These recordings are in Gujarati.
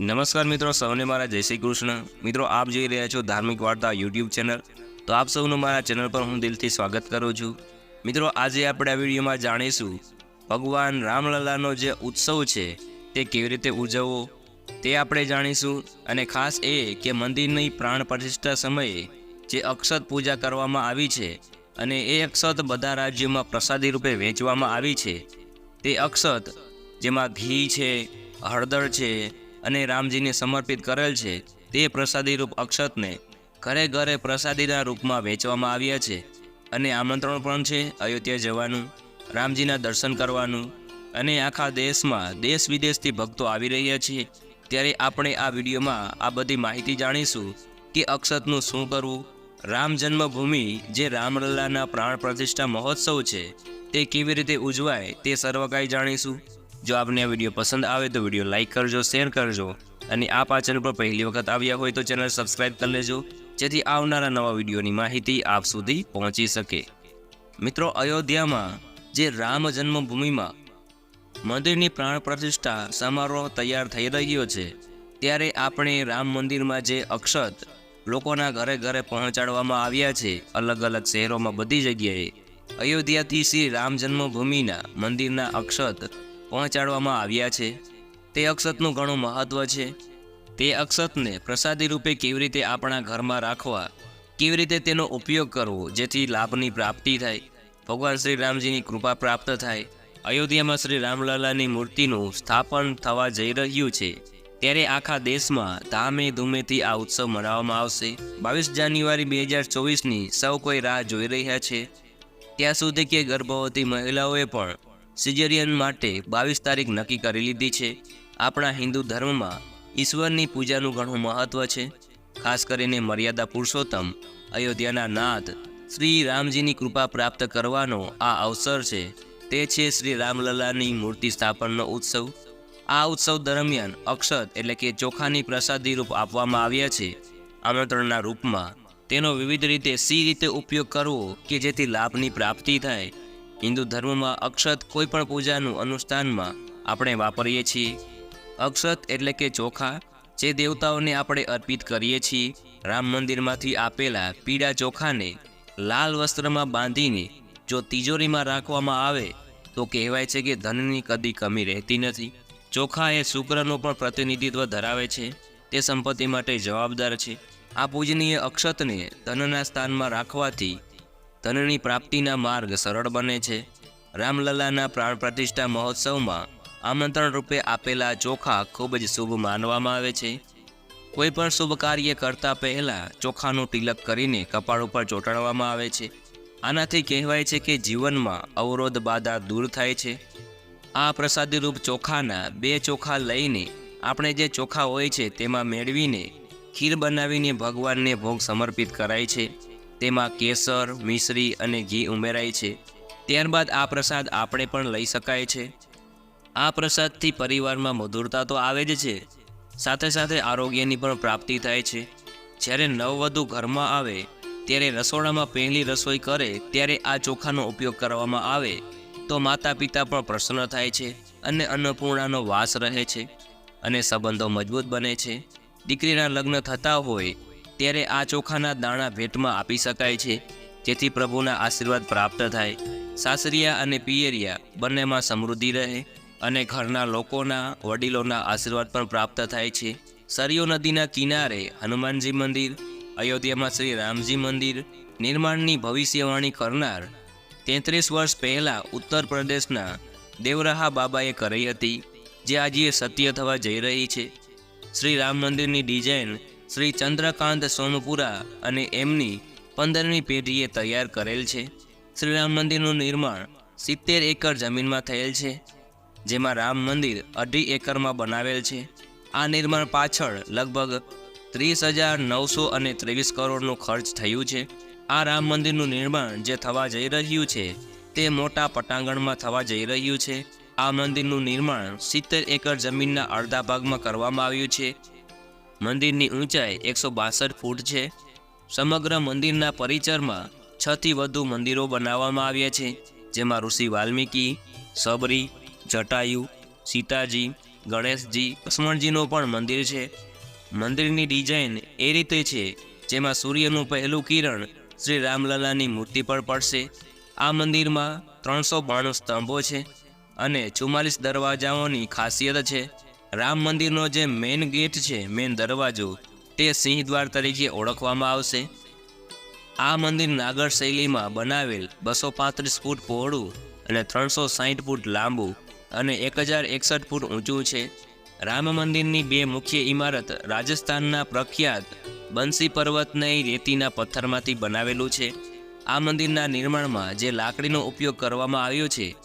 નમસ્કાર મિત્રો, સૌને મારા જય શ્રી કૃષ્ણ. મિત્રો, આપ જોઈ રહ્યા છો ધાર્મિક વાર્તા યુટ્યુબ ચેનલ. તો આપ સૌનું મારા ચેનલ પર હું દિલથી સ્વાગત કરું છું. મિત્રો, આજે આપણે આ વિડીયોમાં જાણીશું ભગવાન રામલલાનો જે ઉત્સવ છે, તે કેવી રીતે ઉજવવો? તે આપણે જાણીશું. અને ખાસ એ કે મંદિરની પ્રાણ પ્રતિષ્ઠા સમયે જે અક્ષત પૂજા કરવામાં આવી છે અને એ અક્ષત બધા રાજ્યોમાં પ્રસાદી રૂપે વેચવામાં આવી છે. તે અક્ષત, જેમાં ઘી છે, હળદર છે અને રામજીને સમર્પિત કરેલ છે. તે પ્રસાદી રૂપ અક્ષતને ઘરે ઘરે પ્રસાદીના રૂપમાં વેચવામાં આવ્યા છે. અને આમંત્રણ પણ છે અયોધ્યા જવાનું, રામજીના દર્શન કરવાનું અને આખા દેશમાં દેશ વિદેશથી ભક્તો આવી રહ્યા છે. ત્યારે આપણે આ વિડીયોમાં આ બધી માહિતી જાણીશું કે અક્ષતનું શું કરવું, રામ જન્મભૂમિ જે રામલલ્લાના પ્રાણ પ્રતિષ્ઠા મહોત્સવ છે, તે કેવી રીતે ઉજવાય તે સર્વકાય જાણીશું. જો આપને આ વીડિયો પસંદ આવે તો વીડિયો લાઇક કરજો, શેર કરજો અને આ ચેનલ પર પહેલી વખત આવ્યા હોય તો ચેનલ સબસ્ક્રાઇબ કરી લેજો, જેથી આવનારા નવા વિડીયોની માહિતી આપ સુધી પહોંચી શકે. મિત્રો, અયોધ્યામાં જે રામ જન્મભૂમિમાં મંદિરની પ્રાણ પ્રતિષ્ઠા સમારોહ તૈયાર થઈ રહ્યો છે, ત્યારે આપણે રામ મંદિરમાં જે અક્ષત લોકોના ઘરે ઘરે પહોંચાડવામાં આવ્યા છે, અલગ અલગ શહેરોમાં બધી જગ્યાએ, અયોધ્યાથી શ્રી રામ જન્મભૂમિના મંદિરના અક્ષત પહોંચાડવામાં આવ્યા છે. તે અક્ષતનું ઘણું મહત્ત્વ છે. તે અક્ષતને પ્રસાદી રૂપે કેવી રીતે આપણા ઘરમાં રાખવા, કેવી રીતે તેનો ઉપયોગ કરવો, જેથી લાભની પ્રાપ્તિ થાય. ભગવાન શ્રી રામજીની કૃપા પ્રાપ્ત થાય. અયોધ્યામાં શ્રી રામલાલાની મૂર્તિનું સ્થાપન થવા જઈ રહ્યું છે. ત્યારે આખા દેશમાં ધામે ધૂમેથી આ ઉત્સવ મનાવવામાં આવશે. બાવીસ જાન્યુઆરી બે હજાર ચોવીસની સૌ કોઈ રાહ જોઈ રહ્યા છે. ત્યાં સુધી કે ગર્ભવતી મહિલાઓએ પણ સિઝેરિયન માટે બાવીસ તારીખ નક્કી કરી લીધી છે. આપણા હિન્દુ ધર્મમાં ઈશ્વરની પૂજાનું ઘણું મહત્ત્વ છે. ખાસ કરીને મર્યાદા પુરુષોત્તમ, અયોધ્યાના નાથ શ્રી રામજીની કૃપા પ્રાપ્ત કરવાનો આ અવસર છે. તે છે શ્રી રામલલાની મૂર્તિ સ્થાપનનો ઉત્સવ. આ ઉત્સવ દરમિયાન અક્ષત એટલે કે ચોખાની પ્રસાદી રૂપ આપવામાં આવ્યા છે. આમંત્રણના રૂપમાં તેનો વિવિધ રીતે સી રીતે ઉપયોગ કરવો કે જેથી લાભની પ્રાપ્તિ થાય. હિન્દુ ધર્મમાં અક્ષત કોઈ પણ પૂજાનું અનુષ્ઠાનમાં આપણે વાપરીએ છીએ. અક્ષત એટલે કે ચોખા, જે દેવતાઓને આપણે અર્પિત કરીએ છીએ. રામ મંદિરમાંથી આપેલા પીળા ચોખાને લાલ વસ્ત્રમાં બાંધીને જો તિજોરીમાં રાખવામાં આવે, તો કહેવાય છે કે ધનની કદી કમી રહેતી નથી. ચોખા એ શુક્રનું પણ પ્રતિનિધિત્વ ધરાવે છે. તે સંપત્તિ માટે જવાબદાર છે. આ પૂજનીય અક્ષતને ધનના સ્થાનમાં રાખવાથી ધનની પ્રાપ્તિના માર્ગ સરળ બને છે. રામલલાના પ્રાણ પ્રતિષ્ઠા મહોત્સવમાં આમંત્રણ રૂપે આપેલા ચોખા ખૂબ જ શુભ માનવામાં આવે છે. કોઈ પણ શુભ કાર્ય કરતા પહેલાં ચોખાનું તિલક કરીને કપાળ ઉપર ચોંટાડવામાં આવે છે. આનાથી કહેવાય છે કે જીવનમાં અવરોધ બાધા દૂર થાય છે. આ પ્રસાદીરૂપ ચોખાના બે ચોખા લઈને આપણે જે ચોખા હોય છે તેમાં મેળવીને ખીર બનાવીને ભગવાનને ભોગ સમર્પિત કરાય છે. તેમાં કેસર, મિશ્રી અને ઘી ઉમેરાય છે. ત્યારબાદ આ પ્રસાદ આપણે પણ લઈ શકાય છે. આ પ્રસાદથી પરિવારમાં મધુરતા તો આવે જ છે. સાથે સાથે આરોગ્યની પણ પ્રાપ્તિ થાય છે. જ્યારે નવવધુ ઘરમાં આવે, ત્યારે રસોડામાં પહેલી રસોઈ કરે, ત્યારે આ ચોખાનો ઉપયોગ કરવામાં આવે, તો માતા પિતા પણ પ્રસન્ન થાય છે અને અન્નપૂર્ણાનો વાસ રહે છે અને સંબંધો મજબૂત બને છે. દીકરીના લગ્ન થતા હોય ત્યારે આ ચોખાના દાણા ભેટમાં આપી શકાય છે, જેથી પ્રભુના આશીર્વાદ પ્રાપ્ત થાય. સાસરિયા અને પિયરિયા બંનેમાં સમૃદ્ધિ રહે અને ઘરના લોકોના વડીલોના આશીર્વાદ પણ પ્રાપ્ત થાય છે. સરયુ નદીના કિનારે હનુમાનજી મંદિર, અયોધ્યામાં શ્રી રામજી મંદિર, નિર્માણની ભવિષ્યવાણી કરનાર તેત્રીસ વર્ષ પહેલાં ઉત્તર પ્રદેશના દેવરાહા બાબાએ કરી હતી, જે આજે સત્ય થવા જઈ રહી છે. શ્રી રામ મંદિરની ડિઝાઇન શ્રી ચંદ્રકાંત સોમપુરા અને એમની પંદરમી પેઢીએ તૈયાર કરેલ છે. શ્રી રામ મંદિરનું નિર્માણ સિત્તેર એકર જમીનમાં થયેલ છે, જેમાં રામ મંદિર અઢી એકરમાં બનાવેલ છે. આ નિર્માણ પાછળ લગભગ ત્રીસ હજાર નવસો અને ત્રેવીસ કરોડનું ખર્ચ થયું છે. આ રામ મંદિરનું નિર્માણ જે થવા જઈ રહ્યું છે, તે મોટા પટાંગણમાં થવા જઈ રહ્યું છે. આ મંદિરનું નિર્માણ સિત્તેર એકર જમીનના અડધા ભાગમાં કરવામાં આવ્યું છે. મંદિરની ઊંચાઈ એકસો બાસઠ ફૂટ છે. સમગ્ર મંદિરના પરિસરમાં છથી વધુ મંદિરો બનાવવામાં આવ્યા છે, જેમાં ઋષિ વાલ્મીકી, સબરી, જટાયુ, સીતાજી, ગણેશજી, લક્ષ્મણજીનું પણ મંદિર છે. મંદિરની ડિઝાઇન એ રીતે છે, જેમાં સૂર્યનું પહેલું કિરણ શ્રી રામલલાની મૂર્તિ પર પડશે. આ મંદિરમાં ત્રણસો બાણું સ્તંભો છે અને ચુમ્માલીસ દરવાજાઓની ખાસિયત છે. રામ મંદિરનો જે મેઇન ગેટ છે મેઇન દરવાજો, તે સિંહ દ્વાર તરીકે ઓળખવામાં આવશે. આ મંદિર નાગર શૈલીમાં બનાવેલ બસો પાંત્રીસ ફૂટ પહોળું અને ત્રણસો સાહીઠ ફૂટ લાંબુ અને એક હજાર એકસઠ ફૂટ ઊંચું છે. રામ મંદિરની બે મુખ્ય ઇમારત રાજસ્થાનના પ્રખ્યાત બંસી પર્વતની રેતીના પથ્થરમાંથી બનાવેલું છે. આ મંદિરના નિર્માણમાં જે લાકડીનો ઉપયોગ કરવામાં આવ્યો છે,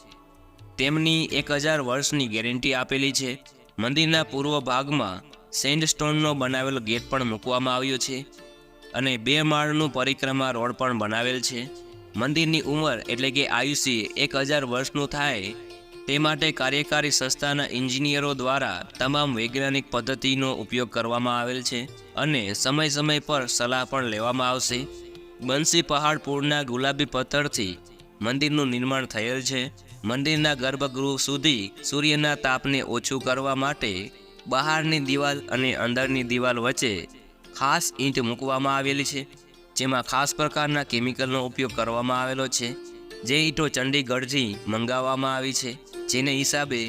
તેમની એક હજાર વર્ષની ગેરંટી આપેલી છે. મંદિરના પૂર્વ ભાગમાં સેન્ડસ્ટોનનો બનાવેલો ગેટ પણ મૂકવામાં આવ્યો છે અને બે માળનું પરિક્રમા રોડ પણ બનાવેલ છે. મંદિરની ઉંમર એટલે કે આયુષ્ય એક હજાર વર્ષનું થાય તે માટે કાર્યકારી સંસ્થાના એન્જિનિયરો દ્વારા તમામ વૈજ્ઞાનિક પદ્ધતિનો ઉપયોગ કરવામાં આવેલ છે અને સમય સમય પર સલાહ પણ લેવામાં આવશે. બંસી પહાડ પૂરના ગુલાબી પથ્થરથી મંદિરનું નિર્માણ થયેલ છે. મંદિરના ગર્ભગૃહ સુધી સૂર્યના તાપને ઓછું કરવા માટે બહારની દિવાલ અને અંદરની દિવાલ વચ્ચે ખાસ ઈંટ મૂકવામાં આવેલી છે, જેમાં ખાસ પ્રકારના કેમિકલનો ઉપયોગ કરવામાં આવેલો છે, જે ઈંટો ચંડીગઢથી મંગાવવામાં આવી છે, જેને હિસાબે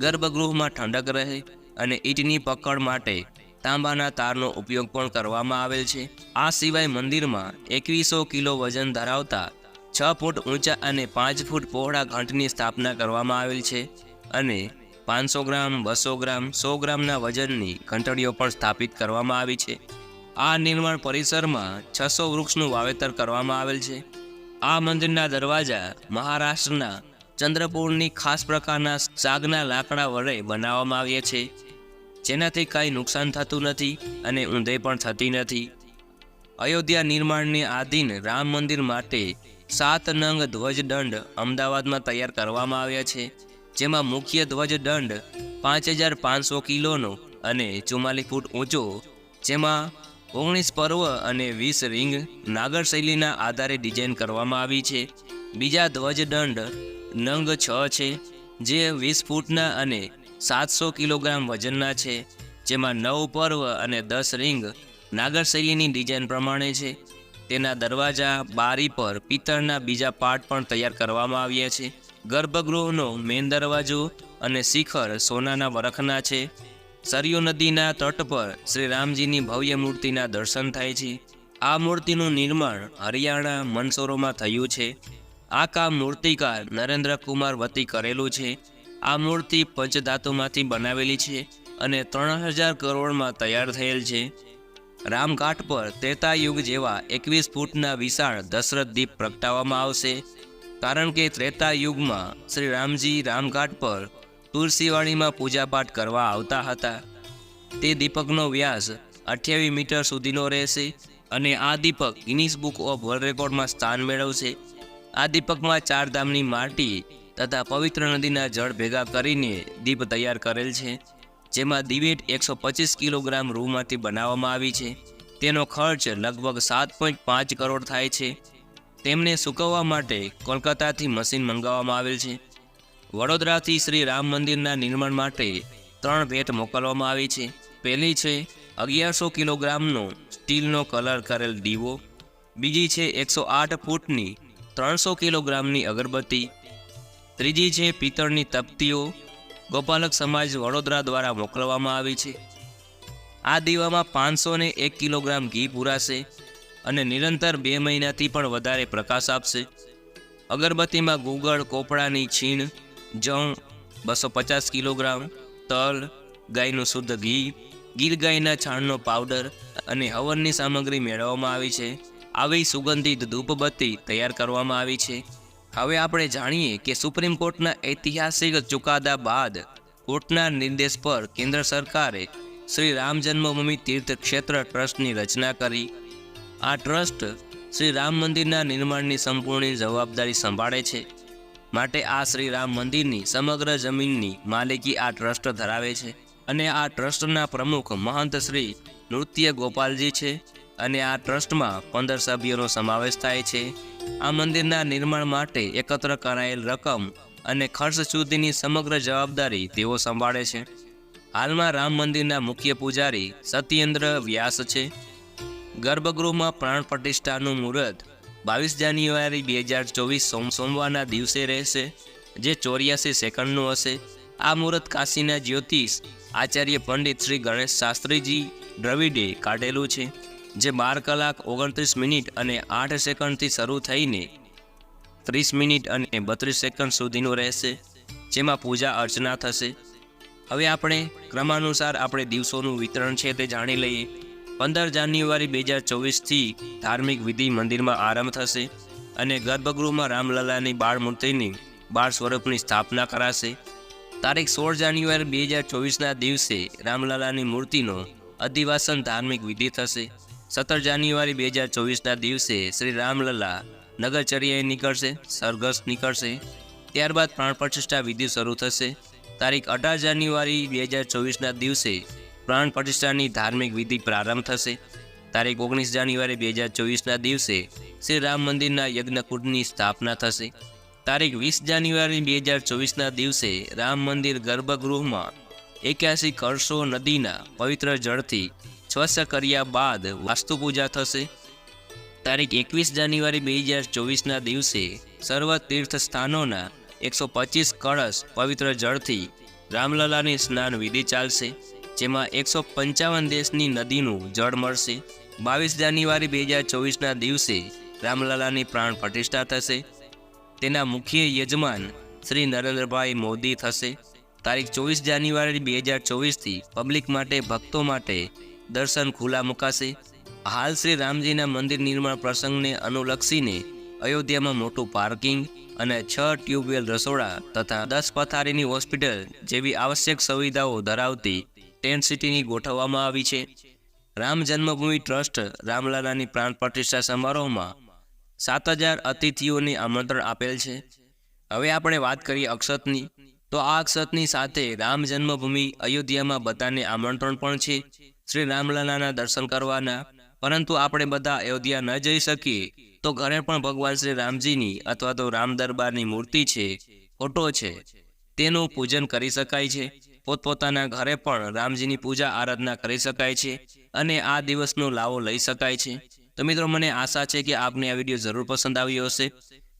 ગર્ભગૃહમાં ઠંડક રહે અને ઈંટની પકડ માટે તાંબાના તારનો ઉપયોગ પણ કરવામાં આવેલ છે. આ સિવાય મંદિરમાં એકવીસો કિલો વજન ધરાવતા છ ફૂટ ઊંચા અને પાંચ ફૂટ પહોળા ઘંટની સ્થાપના કરવામાં આવેલ છે અને પાંચસો ગ્રામ, બસો ગ્રામ, સો ગ્રામના વજનની ઘંટડીઓ પણ સ્થાપિત કરવામાં આવી છે. આ નિર્માણ પરિસરમાં છસો વૃક્ષનું વાવેતર કરવામાં આવેલ છે. આ મંદિરના દરવાજા મહારાષ્ટ્રના ચંદ્રપુરની ખાસ પ્રકારના સાગના લાકડા વડે બનાવવામાં આવ્યા છે. જેનાથી કાંઈ નુકસાન થતું નથી અને ઊંધે પણ થતી નથી. અયોધ્યા નિર્માણની આધીન રામ મંદિર માટે સાત નંગ ધ્વજદંડ અમદાવાદમાં તૈયાર કરવામાં આવ્યા છે, જેમાં મુખ્ય ધ્વજદંડ પાંચ હજાર પાંચસો કિલોનો અને ચુમ્માલીસ ફૂટ ઊંચો, જેમાં ઓગણીસ પર્વ અને વીસ રિંગ નાગર શૈલીના આધારે ડિઝાઇન કરવામાં આવી છે. બીજા ધ્વજદંડ નંગ છ છે, જે વીસ ફૂટના અને સાતસો કિલોગ્રામ વજનના છે, જેમાં નવ પર્વ અને દસ રિંગ નાગર શૈલીની ડિઝાઇન પ્રમાણે છે. તેના દરવાજા, બારી પર, પિત્તળના બીજા પાર્ટ પણ તૈયાર કરવામાં આવ્યા છે. ગર્ભગૃહનો મેન દરવાજો અને શિખર સોનાના વરખના છે. સરયુ નદીના તટ પર શ્રી રામજીની ભવ્ય મૂર્તિના દર્શન થાય છે. આ મૂર્તિનું નિર્માણ હરિયાણા મનસોરોમાં થયું છે. આ કામ મૂર્તિકાર નરેન્દ્ર કુમાર વતી કરેલું છે. આ મૂર્તિ પંચધાતુમાંથી બનાવેલી છે અને ત્રણ હજાર કરોડમાં તૈયાર થયેલ છે. રામઘાટ પર ત્રેતા યુગ જેવા એકવીસ ફૂટના વિશાળ દશરથ દીપ પ્રગટાવવામાં આવશે. કારણ કે ત્રેતા યુગમાં શ્રી રામજી રામઘાટ પર તુલસીવાણીમાં પૂજાપાઠ કરવા આવતા હતા. તે દીપકનો વ્યાસ અઠ્યાવીસ મીટર સુધીનો રહેશે અને આ દીપક ગિનિસ બુક ઓફ વર્લ્ડ રેકોર્ડમાં સ્થાન મેળવશે. આ દીપકમાં ચાર ધામની માટી તથા પવિત્ર નદીના જળ ભેગા કરીને દીપ તૈયાર કરેલ છે. જેમાં દિવેટ એકસો પચીસ કિલોગ્રામ રૂમાંથી બનાવવામાં આવી છે. તેનો ખર્ચ લગભગ સાત પોઈન્ટ પાંચ કરોડ થાય છે. તેમને સૂકવવા માટે કોલકાતાથી મશીન મંગાવવામાં આવેલ છે. વડોદરાથી શ્રી રામ મંદિરના નિર્માણ માટે ત્રણ ભેટ મોકલવામાં આવી છે. પહેલી છે અગિયારસો કિલોગ્રામનો સ્ટીલનો કલર કરેલ દીવો. બીજી છે એકસો આઠ ફૂટની ત્રણસો કિલોગ્રામની અગરબત્તી. ત્રીજી છે પિત્તળની તપતીઓ. ગોપાલક સમાજ વડોદરા દ્વારા મોકલવામાં આવી છે. આ દીવામાં પાંચસો ને એક કિલોગ્રામ ઘી પૂરાશે અને નિરંતર બે મહિનાથી પણ વધારે પ્રકાશ આપશે. અગરબત્તીમાં ગુગળ, કોપડાની છીણ જવ બસો પચાસ કિલોગ્રામ, તલ, ગાયનું શુદ્ધ ઘી ગીર ગાયના છાણનો પાવડર અને હવનની સામગ્રી મેળવવામાં આવી છે. આવી સુગંધિત ધૂપબત્તી તૈયાર કરવામાં આવી છે. હવે આપણે જાણીએ કે સુપ્રીમ કોર્ટના ઐતિહાસિક ચુકાદા બાદ કોર્ટના નિર્દેશ પર કેન્દ્ર સરકારે શ્રી રામ જન્મભૂમિ તીર્થ ક્ષેત્ર ટ્રસ્ટની રચના કરી. આ ટ્રસ્ટ શ્રી રામ મંદિરના નિર્માણની સંપૂર્ણ જવાબદારી સંભાળે છે. માટે આ શ્રી રામ મંદિરની સમગ્ર જમીનની માલિકી આ ટ્રસ્ટ ધરાવે છે. અને આ ટ્રસ્ટના પ્રમુખ મહંત શ્રી નૃત્ય ગોપાલજી છે. અને આ ટ્રસ્ટમાં પંદર સભ્યોનો સમાવેશ થાય છે. આ મંદિરના નિર્માણ માટે એકત્ર કરાયેલ રકમ અને ખર્ચ સુધીની સમગ્ર જવાબદારી તેઓ સંભાળે છે. હાલમાં રામ મંદિરના મુખ્ય પૂજારી સત્યેન્દ્ર વ્યાસ છે. ગર્ભગૃહમાં પ્રાણ પ્રતિષ્ઠાનું મુહૂર્ત બાવીસ જાન્યુઆરી બે હજાર ચોવીસ સોમ, સોમવારના દિવસે રહેશે, જે ચોર્યાસી સેકન્ડનું હશે. આ મુહૂર્ત કાશીના જ્યોતિષ આચાર્ય પંડિત શ્રી ગણેશ શાસ્ત્રીજી દ્રવિડે કાઢેલું છે. જે બાર કલાક ઓગણત્રીસ મિનિટ અને આઠ સેકન્ડથી શરૂ થઈને ત્રીસ મિનિટ અને બત્રીસ સેકન્ડ સુધીનું રહેશે, જેમાં પૂજા અર્ચના થશે. હવે આપણે ક્રમાનુસાર આપણે દિવસોનું વિતરણ છે તે જાણી લઈએ. પંદર જાન્યુઆરી બે હજાર ચોવીસથી ધાર્મિક વિધિ મંદિરમાં આરંભ થશે અને ગર્ભગૃહમાં રામલલાની બાળ મૂર્તિની બાળ સ્વરૂપની સ્થાપના કરાશે. તારીખ સોળ જાન્યુઆરી બે હજાર ચોવીસના દિવસે રામલલાની મૂર્તિનો અધિવાસન ધાર્મિક વિધિ થશે. સત્તર જાન્યુઆરી બે હજાર ચોવીસના દિવસે શ્રી રામલલા નગરચર્યાએ નીકળશે, સરઘસ નીકળશે. ત્યારબાદ પ્રાણ પ્રતિષ્ઠા વિધિ શરૂ થશે. તારીખ અઢાર જાન્યુઆરી બે હજાર ચોવીસના દિવસે પ્રાણ પ્રતિષ્ઠાની ધાર્મિક વિધિ પ્રારંભ થશે. તારીખ ઓગણીસ જાન્યુઆરી બે હજાર ચોવીસના દિવસે શ્રી રામ મંદિરના યજ્ઞકુંડની સ્થાપના થશે. તારીખ વીસ જાન્યુઆરી બે હજાર ચોવીસના દિવસે રામ મંદિર ગર્ભગૃહમાં એક્યાસી કળશો નદીના પવિત્ર જળથી સ્વચ્છ કર્યા બાદ વાસ્તુ પૂજા થશે. તારીખ એકવીસ જાન્યુઆરી બે હજાર ચોવીસના દિવસે સર્વ તીર્થ સ્થાનોના એકસો પચીસ કળશ પવિત્ર જળથી રામલલાની સ્નાન વિધિ ચાલશે, જેમાં એકસો પંચાવન દેશની નદીનું જળ મળશે. બાવીસ જાન્યુઆરી બે હજાર ચોવીસના દિવસે રામલલાની પ્રાણ પ્રતિષ્ઠા થશે. તેના મુખ્ય યજમાન શ્રી નરેન્દ્રભાઈ મોદી થશે. તારીખ ચોવીસ જાન્યુઆરી બે હજાર ચોવીસથી પબ્લિક માટે, ભક્તો માટે દર્શન ખુલ્લા મુકાશે. હાલ શ્રી રામજીના મંદિર નિર્માણ પ્રસંગને અનુલક્ષીને અયોધ્યામાં મોટું પાર્કિંગ અને છ ટ્યુબવેલ રસોડા તથા દસ પથારીની હોસ્પિટલ જેવી આવશ્યક સુવિધાઓ ધરાવતી ટેન્ટ સિટીની ગોઠવવામાં આવી છે. રામ જન્મભૂમિ ટ્રસ્ટ રામલાલાની પ્રાણ પ્રતિષ્ઠા સમારોહમાં સાત હજાર અતિથિઓને આમંત્રણ આપેલ છે. હવે આપણે વાત કરીએ અક્ષતની. તો આ અક્ષતની સાથે રામ જન્મભૂમિ અયોધ્યામાં બધાને આમંત્રણ પણ છે. શ્રી રામલલાના દર્શન કરવાના. પરંતુ આપણે બધા અયોધ્યા ન જઈ શકીએ, તો ઘરે પણ ભગવાન શ્રી રામજીની અથવા તો રામ દરબારની મૂર્તિ છે, ફોટો છે. તેનું પૂજન કરી શકાય છે. પોતપોતાના ઘરે પણ રામજીની પૂજા આરાધના કરી શકાય છે અને આ દિવસનો લાવો લઈ શકાય છે. તો મિત્રો, મને આશા છે કે આપને આ વીડિયો જરૂર પસંદ આવ્યો હશે.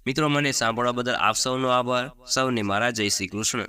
મિત્રો, મને સાંભળવા બદલ આપ સૌનો આભાર. સૌને મારા જય શ્રી કૃષ્ણ.